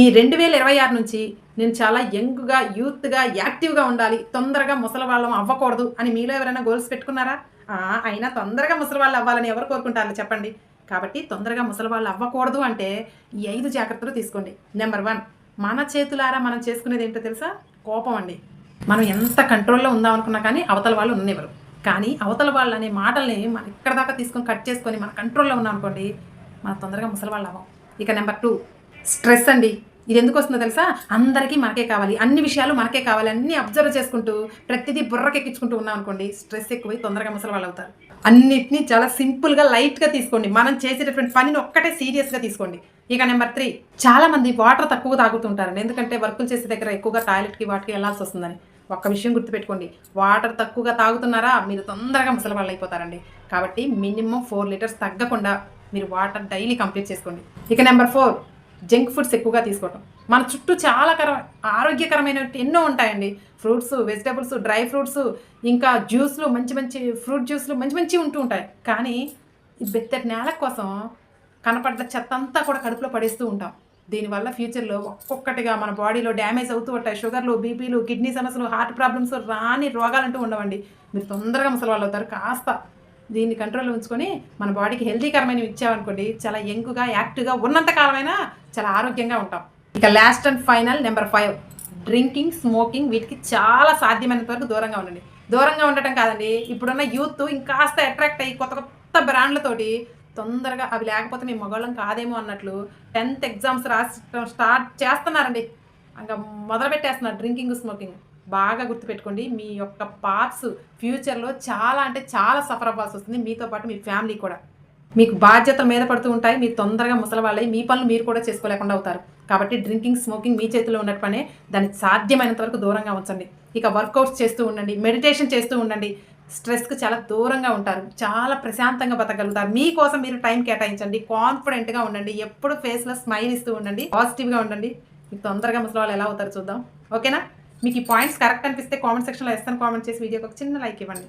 ఈ రెండు వేల ఇరవై ఆరు నుంచి నేను చాలా యంగ్గా యూత్గా యాక్టివ్గా ఉండాలి. తొందరగా ముసలి వాళ్ళం అవ్వకూడదు అని మీలో ఎవరైనా గోల్స్ పెట్టుకున్నారా? అయినా తొందరగా ముసలి వాళ్ళు అవ్వాలని ఎవరు కోరుకుంటారు చెప్పండి. కాబట్టి తొందరగా ముసలి వాళ్ళు అవ్వకూడదు అంటే ఈ ఐదు జాగ్రత్తలు తీసుకోండి. నెంబర్ వన్ మన చేతులారా మనం చేసుకునేది ఏంటో తెలుసా? కోపం అండి. మనం ఎంత కంట్రోల్లో ఉందాం అనుకున్నా కానీ అవతల వాళ్ళు ఉన్నెవరు కానీ అవతల వాళ్ళు అనే మాటల్ని మనం ఇక్కడ దాకా తీసుకొని కట్ చేసుకొని మన కంట్రోల్లో ఉన్నాం అనుకోండి మనం తొందరగా ముసలి వాళ్ళు అవ్వం. ఇక నెంబర్ టూ స్ట్రెస్ అండి. ఇది ఎందుకు వస్తుందో తెలుసా? అందరికీ మనకే కావాలి. అన్ని విషయాలు మనకే కావాలి. అన్ని అబ్జర్వ్ చేసుకుంటూ ప్రతిదీ బుర్రకెక్కించుకుంటూ ఉన్నాం అనుకోండి స్ట్రెస్ ఎక్కువై తొందరగా ముసలి వాళ్ళు అవుతారు. అన్నిటినీ చాలా సింపుల్గా లైట్గా తీసుకోండి. మనం చేసేటటువంటి పనిని ఒక్కటే సీరియస్గా తీసుకోండి. ఇక నెంబర్ త్రీ చాలా మంది వాటర్ తక్కువ తాగుతుంటారండి. ఎందుకంటే వర్కులు చేసే దగ్గర ఎక్కువగా టాయిలెట్కి వాటికి వెళ్ళాల్సి వస్తుందని. ఒక్క విషయం గుర్తుపెట్టుకోండి. వాటర్ తక్కువగా తాగుతున్నారా? మీరు తొందరగా ముసలి వాళ్ళు అయిపోతారండి. కాబట్టి మినిమం ఫోర్ లీటర్స్ తగ్గకుండా మీరు వాటర్ డైలీ కంప్లీట్ చేసుకోండి. ఇక నెంబర్ ఫోర్ జంక్ ఫుడ్స్ ఎక్కువగా తీసుకోవటం. మన చుట్టూ చాలా కర ఆరోగ్యకరమైన ఎన్నో ఉంటాయండి. ఫ్రూట్స్ వెజిటబుల్స్ డ్రై ఫ్రూట్స్ ఇంకా జ్యూస్లు మంచి మంచి ఫ్రూట్ జ్యూస్లు మంచి మంచి ఉంటూ ఉంటాయి. కానీ ఈ బెత్తటి నేల కోసం కనపడ్డ చెత్త అంతా కూడా కడుపులో పడేస్తూ ఉంటాం. దీనివల్ల ఫ్యూచర్లో ఒక్కొక్కటిగా మన బాడీలో డ్యామేజ్ అవుతూ ఉంటాయి. షుగర్లు బీపీలు కిడ్నీ సమస్యలు హార్ట్ ప్రాబ్లమ్స్ రాని రోగాలంటూ ఉండవండి. మీరు తొందరగా ముసలి వాళ్ళు అవుతారు. కాస్త దీన్ని కంట్రోల్లో ఉంచుకొని మన బాడీకి హెల్తీకరమైనవి ఇచ్చామనుకోండి చాలా యంగ్గా యాక్టివ్గా ఉన్నంత కాలమైనా చాలా ఆరోగ్యంగా ఉంటాం. ఇక last and final number five drinking smoking వీటికి చాలా సాధ్యమైనంత వరకు దూరంగా ఉండండి. దూరంగా ఉండటం కాదండి ఇప్పుడున్న యూత్ ఇంకాస్త అట్రాక్ట్ అయ్యి కొత్త కొత్త బ్రాండ్లతోటి తొందరగా అవి లేకపోతే మేము మగవాళ్ళం కాదేమో అన్నట్లు టెన్త్ ఎగ్జామ్స్ రాసి స్టార్ట్ చేస్తున్నారండి. ఇంకా మొదలు పెట్టేస్తున్నారు డ్రింకింగ్ స్మోకింగ్ బాగా గుర్తుపెట్టుకోండి. మీ యొక్క పార్ట్స్ ఫ్యూచర్లో చాలా అంటే చాలా సఫర్ అవ్వాల్సి వస్తుంది. మీతో పాటు మీ ఫ్యామిలీ కూడా. మీకు బాధ్యతలు మీద పడుతూ ఉంటాయి. మీరు తొందరగా ముసలవాళ్ళై మీ పనులు మీరు కూడా చేసుకోలేకుండా అవుతారు. కాబట్టి డ్రింకింగ్ స్మోకింగ్ మీ చేతిలో ఉన్నట్టు పనే. దాన్ని సాధ్యమైనంత వరకు దూరంగా ఉంచండి. ఇక వర్కౌట్స్ చేస్తూ ఉండండి. మెడిటేషన్ చేస్తూ ఉండండి. స్ట్రెస్కి చాలా దూరంగా ఉంటారు. చాలా ప్రశాంతంగా బతకగలుగుతారు. మీకోసం మీరు టైం కేటాయించండి. కాన్ఫిడెంట్గా ఉండండి. ఎప్పుడు ఫేస్లో స్మైల్ ఇస్తూ ఉండండి. పాజిటివ్గా ఉండండి. మీకు తొందరగా ముసలి వాళ్ళు ఎలా అవుతారు చూద్దాం. ఓకేనా? మీకు ఈ పాయింట్స్ కరెక్ట్ అనిపిస్తే కామెంట్ సెక్షన్లో ఇస్తాను కామెంట్ చేసి వీడియోకి ఒక చిన్న లైక్ ఇవ్వండి.